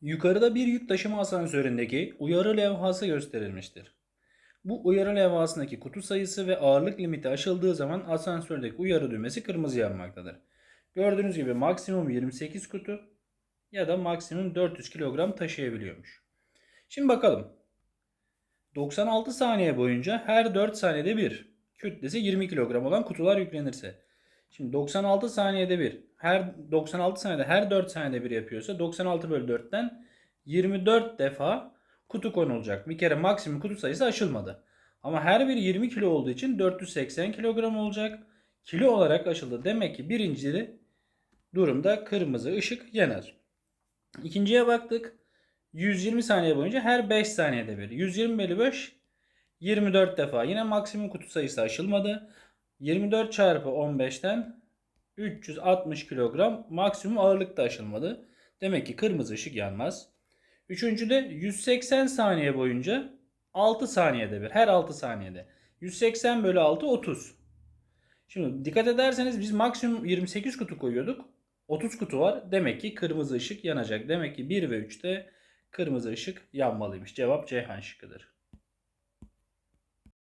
Yukarıda bir yük taşıma asansöründeki uyarı levhası gösterilmiştir. Bu uyarı levhasındaki kutu sayısı ve ağırlık limiti aşıldığı zaman asansördeki uyarı düğmesi kırmızı yanmaktadır. Gördüğünüz gibi maksimum 28 kutu ya da maksimum 400 kilogram taşıyabiliyormuş. Şimdi bakalım. 96 saniye boyunca her 4 saniyede bir kütlesi 20 kilogram olan kutular yüklenirse. Şimdi 96 saniyede bir her 96 saniyede her 4 saniyede bir yapıyorsa 96 bölü 4'ten 24 defa kutu konulacak. Bir kere maksimum kutu sayısı aşılmadı. Ama her biri 20 kilo olduğu için 480 kilogram olacak. Kilo olarak aşıldı. Demek ki birinci durumda kırmızı ışık yanar. İkinciye baktık. 120 saniye boyunca her 5 saniyede bir. 120 bölü 5 24 defa. Yine maksimum kutu sayısı aşılmadı. 24 çarpı 15'ten 360 kilogram maksimum ağırlık da aşılmadı. Demek ki kırmızı ışık yanmaz. Üçüncüde 180 saniye boyunca 6 saniyede bir. Her 6 saniyede. 180 bölü 6 30. Şimdi dikkat ederseniz biz maksimum 28 kutu koyuyorduk. 30 kutu var. Demek ki kırmızı ışık yanacak. Demek ki 1 ve 3'te kırmızı ışık yanmalıymış. Cevap Ceyhan şıkkıdır.